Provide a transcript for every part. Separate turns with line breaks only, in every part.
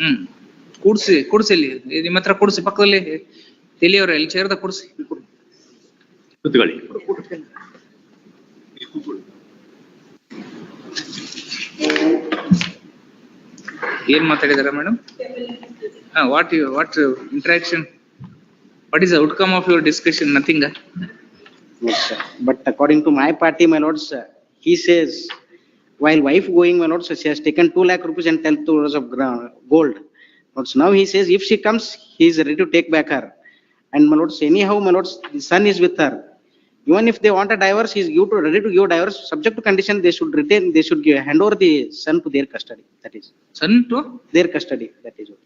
ಹ್ಮ್. ಕೂಡ್ಸಿ ಕೂಡ್ಸಿ ಇಲ್ಲಿ. ನಿಮ್ಮ ಹತ್ರ ಕೂಡ್ಸಿ ಪಕ್ಕದಲ್ಲಿ ತಿಳಿಯವ್ರೆ ಇಲ್ಲಿ ಚೇರ್ದ ಕೂಡ್ಸಿ.
ಕೂತ್ಕೊಳ್ಳಿ.
ಏನ್ ಮಾತಾಡಿದಾರ ಮೇಡಮ್ ಹಾ what you what interaction what is outcome of your discussion nothing
but according to my party my notes he he says, while wife going when also she has taken 2 lakh rupees and 10 tons of gold. So now he says if she comes, he is ready to take back her. And my lord, anyhow, my lord, the son is with her. Even if they want a divorce, he is to, ready to give divorce, subject to condition they should retain, they should give, hand over the son to their custody. That is.
Son to?
Their custody. That is what.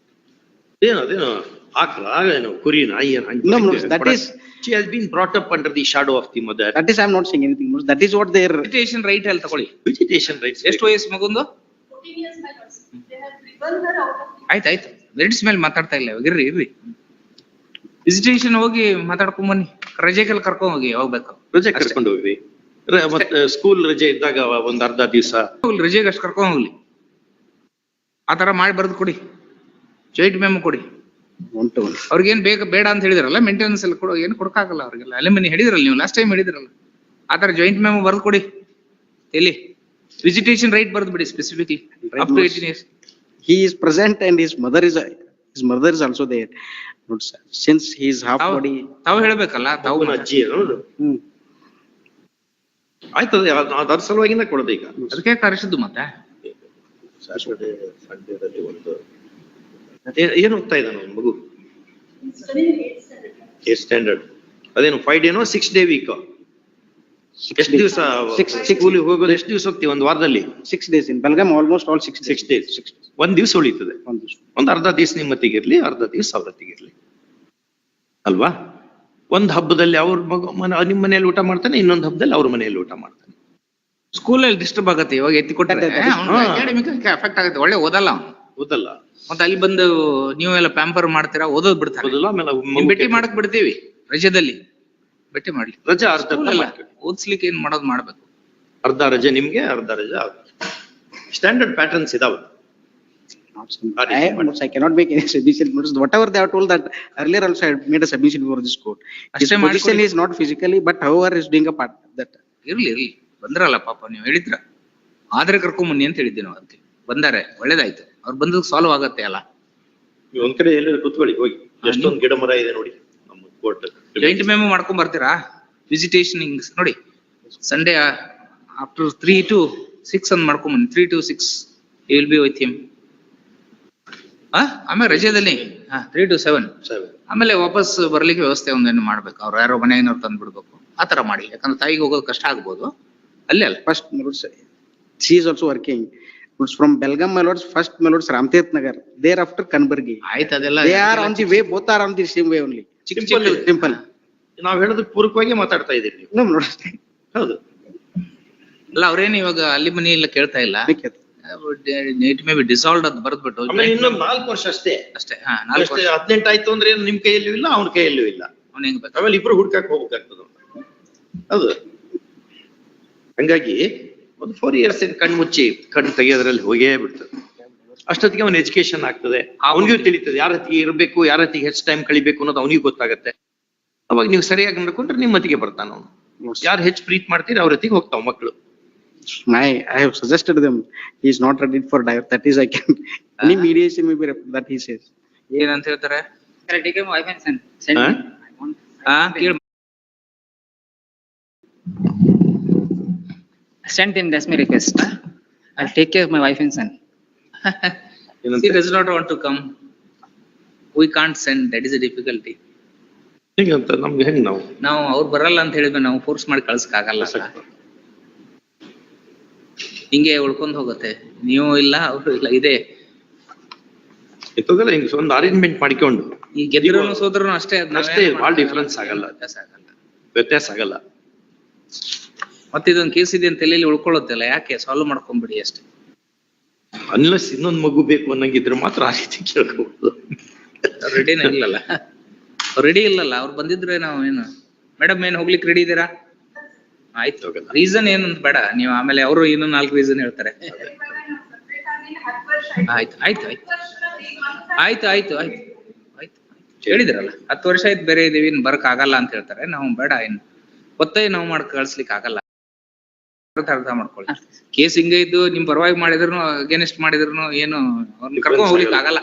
ಏನು ಅದೇನು ಆಕಳ ಏನೋ ಕುರಿ ನಾಯಿ ಏನು ಹಂಗೆ
No, no, that is-
She has been brought up under the shadow of the mother.
That is, I am not saying anything, that is what their,
meditation right ಅಲ್ಲಿ ತಗೊಳ್ಳಿ
Vegetation rights.
ಎಷ್ಟು ವಯಸ್ಸು ಮಗುಂದು
Fourteen years my lords. They have driven her out of the.
ಆಯ್ತು ಆಯ್ತು merits ಮೇಲೆ ಮಾತಾಡ್ತಾ ಇಲ್ಲ ಇವಾಗ ಇರ್ರಿ ಇರ್ರಿ ವಿಸಿಟೇಷನ್ ಹೋಗಿ ಮಾತಾಡ್ಕೊಂಡ್ ಬನ್ನಿ ರಜೆಗೆಲ್ಲ ಕರ್ಕೊಂಡ್ ಹೋಗಿ ಹೋಗ್ಬೇಕು ಬೇಕು
ರಜೆ ಕರ್ಕೊಂಡು ಹೋಗ್ರಿ ರ- ಮತ್ತೆ ಸ್ಕೂಲ್ ರಜೆ ಇದ್ದಾಗ ಒಂದ್ ಅರ್ಧ ದಿವಸ
ಹೋಗ್ಲಿ ರಜೆಗೆ ಅಷ್ಟು ಕರ್ಕೊಂಡ್ ಹೋಗ್ಲಿ ಆತರ ತರ ಮಾಡಿ ಬರ್ದು ಕೊಡಿ ಜಾಯಿಂಟ್ ಮೆಮೊ ಕೊಡಿ.
ಅವ್ರಿಗೆ ಏನ್ ಬೇಕು
ಅವ್ರಿಗೇನ್ ಬೇಗ ಬೇಡ ಅಂತ ಹೇಳಿದ್ರಲ್ಲ ಮೇಂಟೆನೆನ್ಸ್ ಅಲ್ಲಿ ಕೊಡೋ ಏನು ಕೊಡಕ್ಕಾಗಲ್ಲ ಅವ್ರಿಗೆಲ್ಲ ಅಲ್ಯೂಮಿನಿ ಹೇಳಿದ್ರಲ್ಲ ನೀವು ಲಾಸ್ಟ್ ಟೈಮ್ ಹೇಳಿದ್ರಲ್ಲ. ಆ ಜಾಯಿಂಟ್ ಮೆಮೊ ಬರ್ದು ಕೊಡಿ. ಎಲ್ಲಿ? ವಿಜಿಟೇಷನ್ ರೈಟ್ ಬರ್ದು ಬಿಡಿ specifically up to eighteen years
he is present and his mother is, his mother is also there. Not sir since he is half
ತಾವು
body.
ತಾವು ಹೇಳಬೇಕಲ್ಲ ತಾವು
ಅಜ್ಜಿ. ಆಯ್ತು ಅದರ ಸಲುವಾಗಿಂದ ಕೊಡೋದು ಈಗ.
ಅದಕ್ಕೆ ಕರೆಸಿದ್ದು ಮತ್ತೆ.
ಶಾಶ್ವತ Sunday ದಲ್ಲಿ ಒಂದು ಏ- ಏನ್ ಹೋಗ್ತಾ ಇದ್ದಾನ ಅವ್ನ್ ಮಗು. ಏಟ್ ಸ್ಟ್ಯಾಂಡರ್ಡ್ ಅದೇನು ಫೈವ್ ಡೇನೋ ಸಿಕ್ಸ್ ಡೇ ವೀಕ್ ಎಷ್ಟು. ದಿವಸ ಸ್ಕೂಲಿಗೆ ಹೋಗೋದು ಎಷ್ಟು ದಿವಸ ಹೋಗ್ತೀವಿ? ಒಂದು ವಾರದಲ್ಲಿ?
Six days in Belgaum almost all six.
Six days. ಒಂದ್ ದಿವಸ ಉಳಿತದೆ. ಒಂದು ಅರ್ಧ ದಿವಸ ನಿಮ್ಮತ್ತಿಗಿರ್ಲಿ ಅರ್ಧ ದಿವಸ ಅವ್ರತ್ತಿಗಿರ್ಲಿ ಅಲ್ವಾ? ಒಂದ್ ಹಬ್ಬದಲ್ಲಿ ಅವ್ರ ಮಗು ಮನೆ ನಿಮ್ ಮನೆಯಲ್ಲಿ ಊಟ ಮಾಡ್ತಾನೆ ಇನ್ನೊಂದ್ ಹಬ್ಬದಲ್ಲಿ ಅವ್ರ ಮನೆಯಲ್ಲಿ ಊಟ ಮಾಡ್ತಾನೆ.
ಸ್ಕೂಲಲ್ಲಿ ಡಿಸ್ಟರ್ಬ್ ಆಗುತ್ತೆ ಇವಾಗ ಎತ್ತಿ ಕೊಟ್ಟರೆ
ಅದೇ, ಅದೇ.
ಅಕಾಡೆಮಿಕ್ ಎಫೆಕ್ಟ್ ಆಗುತ್ತೆ ಒಳ್ಳೆ ಓದಲ್ಲ ಅವ್ನು.
ಓದಲ್ಲ.
ಮತ್ತೆ ಅಲ್ಲಿ ಬಂದು ನೀವೆಲ್ಲ ಎಲ್ಲ ಪ್ಯಾಂಪರ್ ಮಾಡ್ತೀರಾ? ಓದೋದ್ ಬಿಡ್ತಾರೆ.
ಓದಲ್ಲ ಆಮೇಲೆ
ನಿಮ್ ಭೇಟಿ ಮಾಡಕ್ ಬಿಡ್ತೀವಿ. ರಜದಲ್ಲಿ. ಭೇಟಿ ಮಾಡ್ಲಿ
ರಜೆ ಅರ್ಧ
ಅಲ್ಲ. ಓದ್ಸ್ಲಿಕ್ಕೆ ಏನ್ ಮಾಡೋದ್ ಮಾಡ್ಬೇಕು?
ಅರ್ಧ ರಜೆ ನಿಮ್ಗೆ ಅರ್ಧ ರಜೆ ಸ್ಟ್ಯಾಂಡರ್ಡ್ ಪ್ಯಾಟರ್ನ್ಸ್ ಇದಾವೆ.
I, I cannot make any submission. Notice Whatever they have told that earlier also I had made a submission before this court. His
ಅಷ್ಟೇ
position
ಮಾಡ್ಕೊಳ್ಳಿ.
is not physically, but however is doing a part that.
ಇರ್ಲಿ ಇರ್ಲಿ. ಬಂದ್ರಲ್ಲ ಪಾಪ ನೀವು ಹೇಳಿದ್ರ. ಆದ್ರೆ ಕರ್ಕೊಂಬನ್ನಿ ಅಂತ ಹೇಳಿದ್ದೆ ನಾವು ಅದಕ್ಕೆ. ಬಂದಾರೆ ಒಳ್ಳೇದಾಯ್ತು. ಅವ್ರು ಬಂದದ್ ಸಾಲ್ವ್ ಆಗತ್ತೆ ಅಲ್ಲ.
ನೀವು ಒಂದ್ ಕಡೆ ಎಲ್ಲರೂ ಕೂತ್ಕೊಳ್ಳಿ ಹೋಗಿ. ಎಷ್ಟೊಂದು ಗಿಡ ಮರ ಇದೆ ನೋಡಿ ನಮ್ಮ ಕೋರ್ಟ್
ಜಾಯಿಂಟ್ ಮೆಮೊ ಮಾಡ್ಕೊಂಡ್ ಬರ್ತೀರಾ? ವಿಸಿಟೇಷನ್ ಹಿಂಗ್ ನೋಡಿ. Sunday after three to six ಅಂತ ಮಾಡ್ಕೊಂಡ್ ಬನ್ನಿ. Three to six will be with him ಆ ಆಮೇಲೆ ರಜೆದಲ್ಲಿ ಹಾ ತ್ರೀ ಟು ಸೆವೆನ್ ಆಮೇಲೆ ವಾಪಸ್ ಬರ್ಲಿಕ್ಕೆ ವ್ಯವಸ್ಥೆ ಒಂದೇನು ಮಾಡ್ಬೇಕು. ಅವ್ರು ಯಾರೋ ಮನೆಯವ್ರು ತಂದು ಬಿಡ್ಬೇಕು ಆ ತರ ಮಾಡಿ. ಯಾಕಂದ್ರೆ ತಾಯಿಗೆ ಹೋಗೋದು ಕಷ್ಟ ಆಗ್ಬೋದು. ಅಲ್ಲೇ ಅಲ್ಲ.
First she is also working also working. It's from Belgaum, first ಮೆಲೋಡ್ಸ್ first, ರಾಮತೇತ್ lords, there Nagar, thereafter Kanbargi.
ಆಯ್ತು ಅದೆಲ್ಲ
They are on the way, both are on the same way only.
ಚಿಕ್ಕ
Simple.
ಚಿಕ್ಕ
Simple.
ನಾವ್ ಹೇಳೋದಕ್ಕೆ ಪೂರಕವಾಗಿ ಮಾತಾಡ್ತಾ ಇದೀವಿ ನೀವು.
No,
ಹೌದು.
ಅಲ್ಲ ಅವ್ರೇನು ಇವಾಗ ಅಲ್ಲಿ ಮನಿ ಎಲ್ಲ ಕೇಳ್ತಾ ಇಲ್ಲ?
Make it.
It may be dissolved ಅಂತ ಬರ್ದ್ಬಿಟ್ಟು
ಆಮೇಲೆ ಇನ್ನೊಂದು ನಾಲ್ಕು ವರ್ಷ ಅಷ್ಟೇ.
ಅಷ್ಟೇ ಹಾ ನಾಲ್ಕು
ಅಷ್ಟೇ
ವರ್ಷ.
ಹದಿನೆಂಟು ಆಯ್ತು ಅಂದ್ರೆ ಏನು ನಿಮ್ ಕೈಯಲ್ಲೂ ಇಲ್ಲ ಅವ್ನ ಕೈಯಲ್ಲೂ ಇಲ್ಲ.
ಅವ್ನು ಹೆಂಗ್ ಬೇಕು?
ಆಮೇಲೆ ಇಬ್ರು ಹುಡ್ಕಕ್ ಹೋಗ್ಬೇಕಾಗ್ತದ ಹೌದು. ಹಂಗಾಗಿ ಒಂದು ಫೋರ್ ಇಯರ್ಸ್ ಕಣ್ಣು ಮುಚ್ಚಿ ಕಣ್ಣು ತೆಗೆಯೋದ್ರಲ್ಲಿ ಹೋಗೇ ಬಿಡ್ತದೆ. ಅಷ್ಟೊತ್ತಿಗೆ ಅವನ ಎಜುಕೇಶನ್ ಆಗ್ತದೆ. ಅವನಿಗೂ ತಿಳಿತದೆ ಯಾರ ಹತ್ತಿಗೆ ಇರಬೇಕು ಯಾರ ಹತ್ತಿಗೆ ಹೆಚ್ಚು ಟೈಮ್ ಕಳಿಬೇಕು ಅನ್ನೋದು ಅವನಿಗೂ ಗೊತ್ತಾಗತ್ತೆ. ಅವಾಗ ನೀವು ಸರಿಯಾಗಿ ನೋಡ್ಕೊಂಡ್ರೆ ನಿಮ್ಮ ಹತ್ತಿಗೆ ಬರ್ತಾನ ಅವನು. ಯಾರು ಹೆಚ್ಚು ಪ್ರೀತ್ ಮಾಡ್ತೀರಿ ಅವ್ರ ಹತ್ತಿಗೆ ಹೋಗ್ತಾವ ಮಕ್ಕಳು
I I have suggested them, he is not ready for divorce, that is I can, any mediation may be, rep- that he says.
ಏನಂತ ಹೇಳ್ತಾರೆ?
ಕರೆಕ್ಟಿಗೆ take ಸೆಂಡ್ ಸೆಂಡ್
ಆ ಕೇಳ.
Send him, that's my request. I'll take care of my wife and son.
He does not want to come. We can't send, that is a difficulty.
ಹೇಗಂತ ನಮ್ಗೆ ಹೆಂಗ್ ನಾವು
ನಾವು ಅವ್ರು ಬರಲ್ಲ ಅಂತ ಹೇಳಿದ್ರೆ ನಾವು ಫೋರ್ಸ್ ಮಾಡಿ ಕಳ್ಸಕ್ಕಾಗಲ್ಲ ಹಿಂಗೆ ಉಳ್ಕೊಂಡ್ ಹೋಗುತ್ತೆ ನೀವು ಇಲ್ಲ ಅವರು ಇಲ್ಲ ಇದೆ
ಎತ್ತೋದಲ್ಲ ಹಿಂಗ್ ಒಂದು ಅರೇಂಜ್ಮೆಂಟ್ ಮಾಡಿಕೊಂಡು
ಈ ಗೆದ್ದರು ಸೋದರನು ಅಷ್ಟೇ ಅದ್
ಅಷ್ಟೇ, ಭಾಳ difference ಆಗಲ್ಲ.
ವ್ಯತ್ಯಾಸ ಆಗಲ್ಲ
ವ್ಯತ್ಯಾಸ ಆಗಲ್ಲ
ಮತ್ತೆ ಇದೊಂದು ಕೇಸ್ ಇದೆ ಅಂತ ತಲೆಯಲ್ಲಿ ಉಳ್ಕೊಳ್ಳುತ್ತಲ್ಲ ಯಾಕೆ? ಸಾಲ್ವ್ ಮಾಡ್ಕೊಂಡ್ಬಿಡಿ ಅಷ್ಟೇ.
ಅನ್ಲಸ್ ಇನ್ನೊಂದ್ ಮಗು ಬೇಕು ಅನ್ನಂಗಿದ್ರೆ ಮಾತ್ರ ಆ ರೀತಿ ಕೇಳ್ಕೋಬಹುದು
ರೆಡಿನ ಇಲ್ಲಲ್ಲ. ರೆಡಿ ಇಲ್ಲಲ್ಲ ಅವ್ರು ಬಂದಿದ್ರೆ ನಾವು ಏನು ಮೇಡಮ್ ಏನ್ ಹೋಗ್ಲಿಕ್ಕೆ ರೆಡಿ ಇದ್ದೀರಾ ಆಯ್ತು. ರೀಸನ್ ಏನಂತ ಬೇಡ ನೀವು ಆಮೇಲೆ ಅವರು ಇನ್ನೂ ನಾಲ್ಕು ರೀಸನ್ ಹೇಳ್ತಾರೆ.
ಆಯ್ತು.
ಆಯ್ತು ಆಯ್ತು. ಆಯ್ತು ಆಯ್ತು ಆಯ್ತು ಆಯ್ತು ಹೇಳಿದ್ರಲ್ಲ ಹತ್ತು ವರ್ಷ ಆಯ್ತು ಬೇರೆ ಇದೀವಿ ಇನ್ ಬರಕ್ ಆಗಲ್ಲ ಅಂತ ಹೇಳ್ತಾರೆ. ನಾವು ಬೇಡ ಇನ್ ಒತ್ತಾಯ ನಾವು ಮಾಡಿ ಕಳ್ಸ್ಲಿಕ್ಕೆ ಆಗಲ್ಲ. ಅರ್ಥ ಅರ್ಥ ಮಾಡ್ಕೊಳ್ಳಿ. ಕೇಸ್ ಹಿಂಗೆ ಇದ್ದು ನಿಮ್ ಪರವಾಗಿ ಮಾಡಿದ್ರು ಅಗೇನೆಸ್ಟ್ ಮಾಡಿದ್ರು ಏನು ಅವ್ರನ್ನ ಕರ್ಕೊಂಡು ಹೋಗ್ಲಿಕ್ಕೆ ಆಗಲ್ಲ.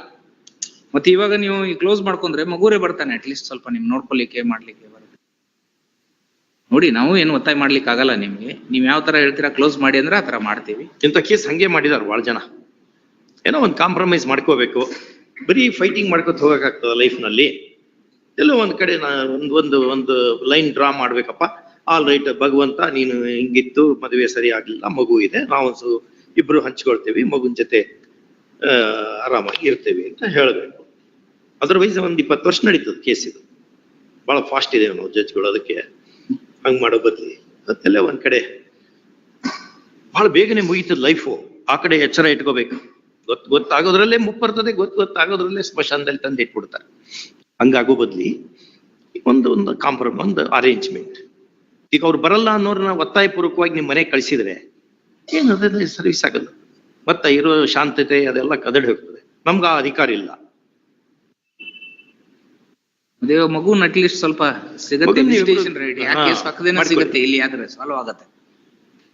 ಮತ್ತೆ ಇವಾಗ ನೀವು ಕ್ಲೋಸ್ ಮಾಡ್ಕೊಂಡ್ರೆ ಮಗುರೇ ಬರ್ತಾನೆ ಅಟ್ ಲೀಸ್ಟ್ ಸ್ವಲ್ಪ ನಿಮ್ ನೋಡ್ಕೊಲಿಕ್ಕೆ ಮಾಡ್ಲಿಕ್ಕೆ ಬರುತ್ತೆ. ನೋಡಿ ನಾವು ಏನು ಒತ್ತಾಯ ಮಾಡ್ಲಿಕ್ಕೆ ಆಗಲ್ಲ ನಿಮ್ಗೆ. ನೀವ್ ಯಾವ ತರ ಹೇಳ್ತೀರಾ ಕ್ಲೋಸ್ ಮಾಡಿ ಅಂದ್ರೆ ಆ ತರ ಮಾಡ್ತೀವಿ.
ಇಂಥ ಕೇಸ್ ಹಂಗೆ ಮಾಡಿದಾರ ಬಹಳ ಜನ. ಏನೋ ಒಂದು ಕಾಂಪ್ರಮೈಸ್ ಮಾಡ್ಕೋಬೇಕು. ಬರೀ ಫೈಟಿಂಗ್ ಮಾಡ್ಕೊತ ಹೋಗಕ್ಕಾಗ್ತದ ಲೈಫ್ನಲ್ಲಿ. ಎಲ್ಲೋ ಒಂದ್ ಕಡೆ ನಾ ಒಂದ್ ಒಂದು ಒಂದು ಲೈನ್ ಡ್ರಾ ಮಾಡ್ಬೇಕಪ್ಪ. ಆಲ್ ರೈಟ್ ಭಗವಂತ, ನೀನು ಹಿಂಗಿತ್ತು, ಮದುವೆ ಸರಿ ಆಗ್ಲಿಲ್ಲ ಮಗು ಇದೆ, ನಾವು ಇಬ್ರು ಹಂಚ್ಕೊಳ್ತೇವಿ, ಮಗುನ್ ಜೊತೆ ಆರಾಮಾಗಿ ಇರ್ತೇವೆ ಅಂತ ಹೇಳಬೇಕು. ಅದರ್ವೈಸ್ ಒಂದ್ ಇಪ್ಪತ್ತು ವರ್ಷ ನಡೀತದ ಕೇಸ್ ಇದು. ಬಹಳ ಫಾಸ್ಟ್ ಇದೆ ನಾವು ಜಡ್ಜ್ಗಳು ಅದಕ್ಕೆ ಹಂಗ್ ಮಾಡೋ ಬದ್ಲಿ. ಅದೆಲ್ಲ ಒಂದ್ ಕಡೆ ಬಹಳ ಬೇಗನೆ ಮುಗೀತದ ಲೈಫು ಆ ಕಡೆ ಎಚ್ಚರ ಇಟ್ಕೋಬೇಕು. ಗೊತ್ತು ಗೊತ್ತಾಗೋದ್ರಲ್ಲೇ ಮುಪ್ಪರ್ತದೆ ಗೊತ್ತು ಗೊತ್ತಾಗೋದ್ರಲ್ಲೇ ಸ್ಮಶಾನದಲ್ಲಿ ತಂದು ಇಟ್ಬಿಡ್ತಾರೆ ಹಂಗಾಗೋ ಬದ್ಲಿ ಒಂದು ಒಂದು ಕಾಂಪ್ರಮ್ ಒಂದು ಅರೇಂಜ್ಮೆಂಟ್ ಈಗ ಅವ್ರು ಬರಲ್ಲ ಅನ್ನೋರ್ನ ಒತ್ತಾಯ ಪೂರ್ವಕವಾಗಿ ನಿಮ್ಮ ಮನೆಗೆ ಕಳಿಸಿದ್ರೆ ಏನು ಸರ್ವಿಸ್ ಆಗಲ್ಲ. ಮತ್ತೆ ಇರೋ ಶಾಂತತೆ ಅದೆಲ್ಲ ಕದಡಿ ಹೋಗ್ತದೆ. ನಮ್ಗೆ ಆ ಅಧಿಕಾರ ಇಲ್ಲ.
ದೇವ ಮಗುನ್ ಅಟ್ಲೀಸ್ಟ್ ಸ್ವಲ್ಪ ಸಿಗತ್ತೆ ಪಕ್ಕದೇನೆ ಸಿಗತ್ತೆ ಇಲ್ಲಿ ಆದ್ರೆ ಸಾಲ್ವ್ ಆಗತ್ತೆ.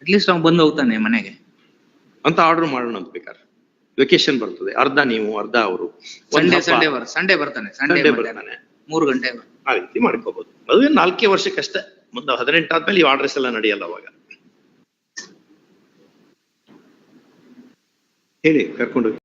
ಅಟ್ಲೀಸ್ಟ್ ಅವ್ನು ಬಂದು ಹೋಗ್ತಾನೆ ಮನೆಗೆ.
ಅಂತ ಆರ್ಡರ್ ಮಾಡೋಣ ಅಂತ ಬೇಕಾದ್ರೆ. ವೆಕೇಶನ್ ಬರ್ತದೆ. ಅರ್ಧ ನೀವು ಅರ್ಧ ಅವರು.
ಸಂಡೇ ಸಂಡೇ ಬರ್ ಸಂಡೇ ಬರ್ತಾನೆ ಸಂಡೇ
ಬರ್ತಾನೆ.
ಮೂರು ಗಂಟೆ
ಆ ರೀತಿ ಮಾಡ್ಕೋಬಹುದು ಅದೇ ನಾಲ್ಕೇ ವರ್ಷಕ್ಕಷ್ಟೇ. ಮುಂದೆ ಹದಿನೆಂಟು ಆದ್ಮೇಲೆ ಈ ಆರ್ಡರ್ಸ್ ಎಲ್ಲ ನಡೆಯಲ್ಲ ಅವಾಗ. ಹೇಳಿ ಕರ್ಕೊಂಡು